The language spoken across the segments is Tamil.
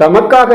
தமக்காக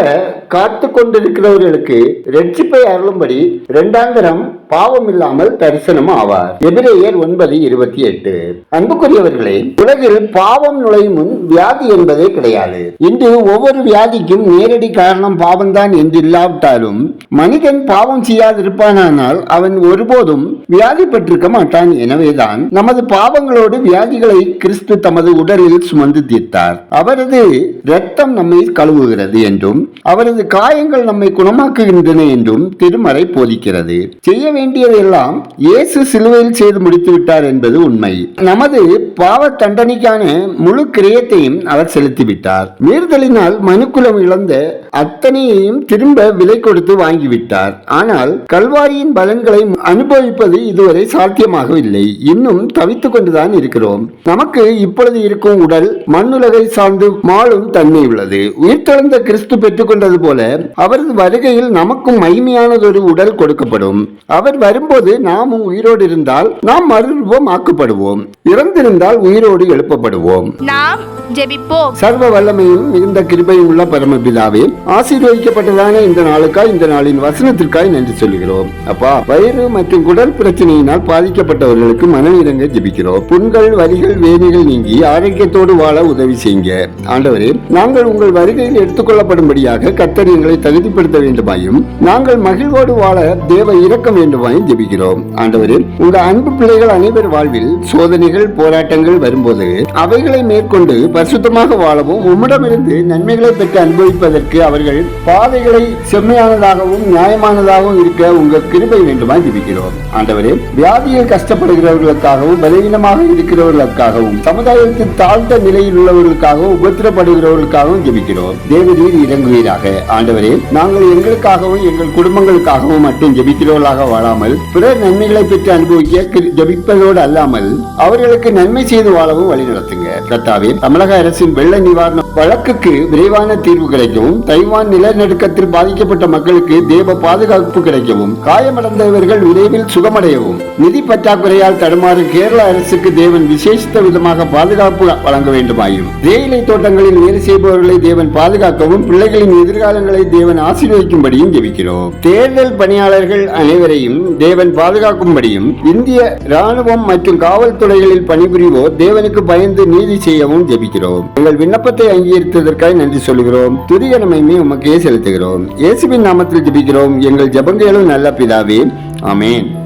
காத்து கொண்டிருக்கிறவர்களுக்கு ரட்சிப்பை அருளும்படி இரண்டாந்தரம் பாவம் இல்லாமல் தரிசனம் ஆவார். எபிரேயர் ஒன்பது இருபத்தி எட்டு. அன்புக்குரியவர்களே உலகில் பாவம் நுழையும் முன் வியாதி என்பதே கிடையாது. இன்று ஒவ்வொரு வியாதிக்கும் நேரடி காரணம் பாவம்தான் என்று இல்லாவிட்டாலும் மனிதன் பாவம் செய்யாதிருப்பானால் அவன் ஒருபோதும் வியாதி பெற்றிருக்க மாட்டான். எனவேதான் நமது பாவங்களோடு வியாதிகளை கிறிஸ்து தமது உடலில் சுமந்து தீர்த்தார். அவரது இரத்தம் நம்மை கழுவுகிறது. என்றும் அவரது காயங்கள் நம்மை குணமாக்குகின்றன என்றும் திருமறை போதிக்கிறது. செய்ய வேண்டியதெல்லாம் இயேசு சிலுவையில் செய்து முடித்து விட்டார் என்பது உண்மை. நமது பாவ தண்டனைக்கான முழு கிரியத்தையும் அவர் செலுத்திவிட்டார். மீறுதலினால் மனுக்குலம் இழந்த அத்தனையையும் திரும்ப விலை கொடுத்து வாங்கிவிட்டார். ஆனால் கல்வாரியின் பலன்களை அனுபவிப்பது இதுவரை சாத்தியமாகவில்லை. இன்னும் தவித்துக் கொண்டுதான் இருக்கிறோம். நமக்கு இப்பொழுது இருக்கும் உடல் மண்ணுலகை சார்ந்து மாளும் தன்மை உள்ளது. உயிர்த்தெழுந்த கிறிஸ்து பெற்றுக்கொண்டது போல அவரது வருகையில் நமக்கும் மகிமையானதொரு உடல் கொடுக்கப்படும். அவர் வரும்போது நாமும் உயிரோடு இருந்தால் நாம் மறுரூபம் ஆக்கப்படுவோம். இறந்திருந்தால் உயிரோடு எழுப்பப்படுவோம். நாம் ஜெபிப்போம். சர்வ வல்லமையும் மிகுந்த கிருபையும் உள்ள பரமபிதாவே ஆசீர்வதிக்கப்பட்டதான இந்த நாளுக்காய் இந்த நாளின் வசனத்திற்காய் நன்றி சொல்கிறோம். அப்பா வயிறு மற்றும் குடல் பிரச்சனையினால் பாதிக்கப்பட்டவர்களுக்கு மனநிறங்க ஜெபிக்கிறோம். புண்கள் வலிகள் வேதிகள் நீங்கி ஆரோக்கியத்தோடு வாழ உதவி செய்யுங்க. ஆண்டவரே நாங்கள் உங்கள் வருகையில் எடுத்துக்கொள்ளப்படும்படியாக கத்தர் எங்களை தகுதிப்படுத்த வேண்டுமாயும் நாங்கள் மகிழ்வோடு வாழ தேவ இறக்க வேண்டுமாயும் ஜெபிக்கிறோம். ஆண்டவரே உங்க அன்பு பிள்ளைகள் அனைவர் வாழ்வில் சோதனைகள் போராட்டங்கள் வரும்போது அவைகளை மேற்கொண்டு பரிசுத்தமாக வாழவும் உம்மிடமிருந்து நன்மைகளை பெற்று அனுபவிப்பதற்கு அவர்கள் பாதைகளை செம்மையானதாகவும் நியாயமானதாகவும் இருக்க உங்க கிருபை வேண்டுமாய் ஜெபிக்கிறோம். ஆண்டவரே வியாதியில் கஷ்டப்படுகிறவர்களுக்காகவும் பலவீனமாக இருக்கிறவர்களுக்காகவும் சமுதாயத்தில் தாழ்ந்த நிலையில் உள்ளவர்களுக்காகவும் உபத்திரப்படுகிறவர்களுக்காகவும் ஜெபிக்கிறோம். தேவரீர் இறங்குவீராக ஆண்டவரே நாங்கள் எங்களுக்காகவும் எங்கள் குடும்பங்களுக்காகவும் மட்டும் ஜபிக்கிறவர்களாக வாழாமல் பிறர் நன்மைகளை பெற்று அனுபவிக்க ஜபிப்பதோடு அல்லாமல் அவர்களுக்கு நன்மை செய்து வாழவும் வழி நடத்துங்க கர்த்தாவே தமிழக அரசின் வெள்ள நிவாரண வழக்குக்கு விரைவான தீர்வு கிடைக்கவும் தைவான் நிலநடுக்கத்தில் பாதிக்கப்பட்ட மக்களுக்கு தேவ பாதுகாப்பு கிடைக்கவும் காயமடைந்தவர்கள் விரைவில் சுகமடையவும். நிதி பற்றாக்குறையால் தடுமாறும் கேரள அரசுக்கு தேவன் விசேஷித்த விதமாக பாதுகாப்பு வழங்க வேண்டுமாயும் தேயிலை தோட்டங்களில் வேலை செய்பவர்களை தேவன் பாதுகாக்கவும் பிள்ளைகளின் எதிர்காலங்களை தேவன் ஆசீர்வதிக்கும்படியும் ஜெபிக்கிறோம். தேர்தல் பணியாளர்கள் அனைவரையும் தேவன் பாதுகாக்கும்படியும் இந்திய ராணுவம் மற்றும் காவல்துறைகளில் பணிபுரிவோர் தேவனுக்கு பயந்து நீதி செய்யவும் ஜெபிக்கிறோம். எங்கள் விண்ணப்பத்தை அங்கீகரித்ததற்காக நன்றி சொல்கிறோம் துதிக நன்மையுமே உமக்கே செலுத்துகிறோம். இயேசுவின் நாமத்தில் ஜபிக்கிறோம். எங்கள் ஜபங்களும் நல்ல பிதாவே. ஆமென்.